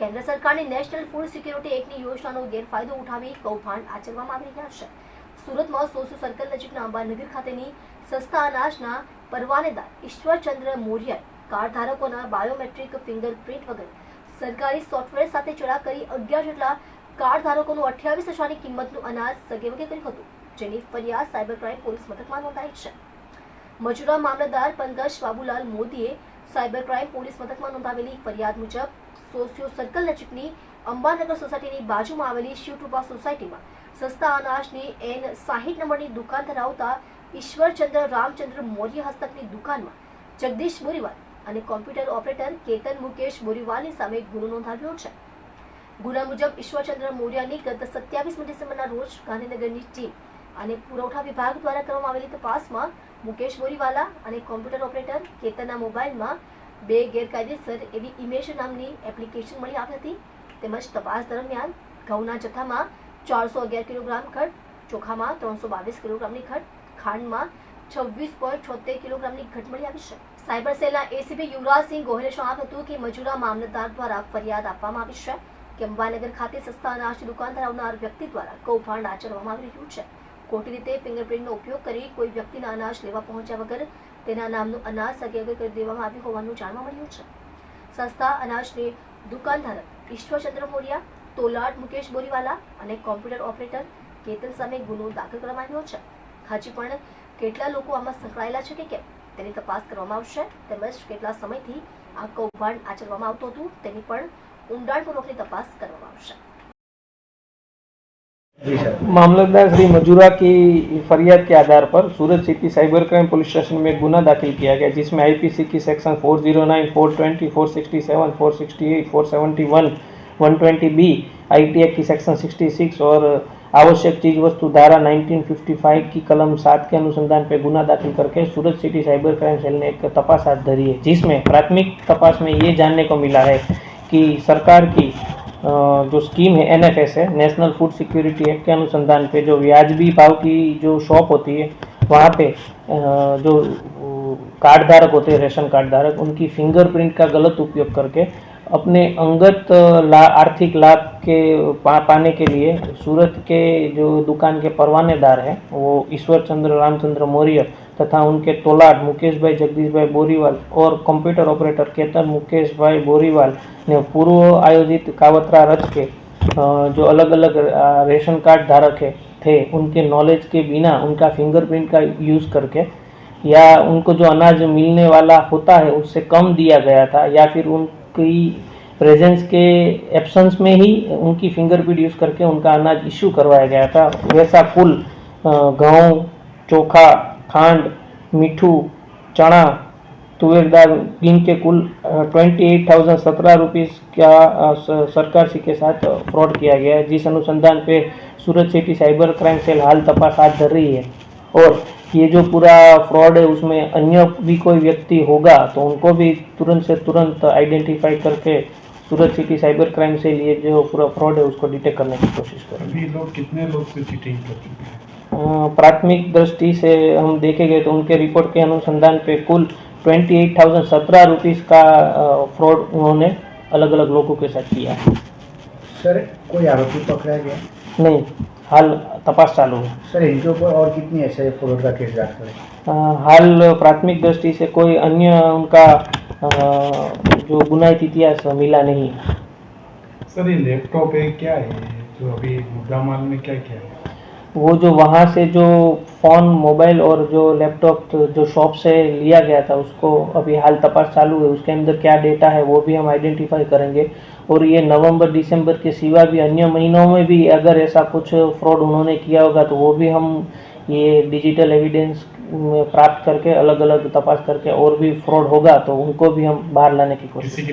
કેન્દ્ર સરકારની national food security એક્ટની યોજનાનો ગેરફાયદો ઉઠાવી કૌભાંડ આચરવામાં આવી રહ્યા છે. સુરતમાં સોસુ સર્કલ નજીકના અંબાનગર ખાતેની સસ્તા અનાજના પરવાનેદાર ઈશ્વરચંદ્ર મોરિયાએ કાર્ડ ધારકોના બાયોમેટ્રિક ફિંગરપ્રિન્ટ વગર સરકારી સોફ્ટવેર સાથે ચડા કરી અગિયાર જેટલા કાર્ડ ધારકોનું અઠ્યાવીસ હજારની કિંમતનું અનાજ સગેવગે કર્યું હતું, જેની ફરિયાદ સાયબર ક્રાઇમ પોલીસ મથકમાં નોંધાઈ છે. મજૂરા મામલતદાર પંકજ બાબુલાલ મોદીએ સાયબર ક્રાઇમ પોલીસ મથકમાં નોંધાવેલી ફરિયાદ મુજબ સોસિયો સર્કલ નજીકની અંબાનગર સોસાયટીની બાજુમાં આવેલી શિવકૃપા સોસાયટીમાં સસ્તા અનાજની એન સાહીઠ નંબરની દુકાન ધરાવતા ઈશ્વરચંદ્ર રામચંદ્ર મૌર્ય હસ્તકની દુકાનમાં જગદીશ બોરીવાલ અને કોમ્પ્યુટર ઓપરેટર કેતન મુકેશ બોરીવાલની સામે ગુનો નોંધાવ્યો છે. ગુના મુજબ ઈશ્વરચંદ્ર મૌર્યાની ગત સત્યાવીસમી ડિસેમ્બરના રોજ ગાંધીનગરની ટીમ અને પુરવઠા વિભાગ દ્વારા કરવામાં આવેલી તપાસમાં મુકેશ બોરીવાલા અને કોમ્પ્યુટર ઓપરેટર કેતનના મોબાઈલમાં બે ગેરકાયદેસર એવી ઇમેજ નામની એપ્લિકેશન મળી આવી હતી. તેમજ તપાસ દરમિયાન ઘઉંના જથ્થામાં ચારસો અગિયાર કિલોગ્રામ ખડ, ચોખામાં ત્રણસો બાવીસ કિલોગ્રામની ખડ, ખાંડમાં છવ્વીસ પોઈન્ટ છોતેર કિલોગ્રામની ઘટ મળી આવી છે. સાયબર સેલના એસીપી યુવરાજસિંહ ગોહિલે જણાવ્યું હતું કે મજૂરા મામલતદાર દ્વારા ફરિયાદ આપવામાં આવી છે. કે અંબાનગર ખાતે સસ્તા અનાજની દુકાન ધરાવનાર વ્યક્તિ દ્વારા કૌભાંડ આચરવામાં આવી રહ્યું છે. ખોટી રીતે ફિંગરપ્રિન્ટનો ઉપયોગ કરી કોઈ વ્યક્તિના અનાજ લેવા પહોંચ્યા વગર તેના નામનું અનાજ સગેગર કરી દેવામાં આવ્યું હોવાનું જાણવા મળ્યું છે. સંસ્થા અનાજને દુકાનધારક ઈશ્વરચંદ્ર મોરિયા, તોલાડ મુકેશ બોરીવાલા અને કોમ્પ્યુટર ઓપરેટર કેતન સામે ગુનો દાખલ કરવામાં આવ્યો છે. હજી પણ કેટલા લોકો આમાં સંકળાયેલા છે કે કેમ? તેની તપાસ કરવામાં આવશે. તેમજ કેટલા સમયથી આ કૌભાંડ આચરવામાં આવતું હતું તેની પણ ઊંડાણપૂર્વકની તપાસ કરવામાં આવશે. मामलतदार श्री मजूरा की फरियाद के आधार पर Surat city cyber crime police station में एक गुना दाखिल किया गया जिसमें आईपीसी की सेक्शन 409, 420, 467, 468, 471, 120 बी एक्ट की सेक्शन 66 और आवश्यक चीज़ वस्तु धारा 1955 की कलम सात के अनुसंधान पर गुना दाखिल करके Surat city cyber crime cell ने एक तपास हाथ धरी है जिसमें प्राथमिक तपास में ये जानने को मिला है कि सरकार की जो स्कीम है एनएफएस है नेशनल फ़ूड सिक्योरिटी एक्ट के अनुसंधान पे जो व्याजबी भाव की जो शॉप होती है वहाँ पे जो कार्ड धारक होते हैं रेशन कार्ड धारक उनकी फिंगरप्रिंट का गलत उपयोग करके अपने अंगत ला आर्थिक लाभ के पा, पाने के लिए सूरत के जो दुकान के परवानेदार हैं वो ईश्वर चंद्र रामचंद्र मौर्य तथा उनके तोलाड मुकेश भाई, जगदीश भाई बोरीवाल और कंप्यूटर ऑपरेटर केतन मुकेश भाई बोरीवाल ने पूर्व आयोजित कावतरा रच के जो अलग अलग रेशन कार्ड धारक है, थे, उनके नॉलेज के बिना उनका फिंगरप्रिंट का यूज़ करके, या उनको जो अनाज मिलने वाला होता है, उससे कम दिया गया था, या फिर उनकी प्रेजेंस के एब्सेंस में ही उनकी फिंगरप्रिंट यूज़ करके उनका अनाज इशू करवाया गया था, वैसा कुल गेहूँ चोखा खांड मीठू चना तुअर दाल गिन के कुल ट्वेंटी एट थाउज़ेंड सत्रह रुपीज़ का सरकार सी के साथ फ्रॉड किया गया है जिस अनुसंधान पे Surat city cyber crime cell हाल तपास हाथ धर रही है और ये जो पूरा फ्रॉड है उसमें अन्य भी कोई व्यक्ति होगा तो उनको भी तुरंत से तुरंत आइडेंटिफाई करके Surat city cyber crime cell ये जो पूरा फ्रॉड है उसको डिटेक्ट करने की कोशिश अभी लोग कितने लोग से चीटिंग कर चुके हैं? प्राथमिक दृष्टि से हम देखेंगे तो उनके रिपोर्ट के अनुसंधान पे कुल ट्वेंटी एट थाउज़ेंड सत्रह रुपीज़ का फ्रॉड उन्होंने अलग अलग लोगों के साथ किया है। सर कोई आरोपी पकड़ा गया? नहीं हाल तपास चालू है। सर इनके ऊपर और कितनी ऐसे फ्रॉड का केस दाखिल है हाल प्राथमिक दृष्टि से कोई अन्य उनका जो गुनाहित इतिहास मिला नहीं सर ये लैपटॉप है क्या है? जो अभी मुद्दा माल में क्या क्या है? वो जो वहाँ से जो फ़ोन मोबाइल और जो लैपटॉप जो शॉप से लिया गया था उसको अभी हाल तपास चालू है। उसके अंदर क्या डेटा है वो भी हम आइडेंटिफाई करेंगे। और ये नवंबर दिसंबर के सिवा भी अन्य महीनों में भी अगर ऐसा कुछ फ्रॉड उन्होंने किया होगा तो वो भी हम ये डिजिटल एविडेंस में प्राप्त करके अलग अलग तपास करके और भी फ्रॉड होगा तो उनको भी हम बाहर लाने की कोशिश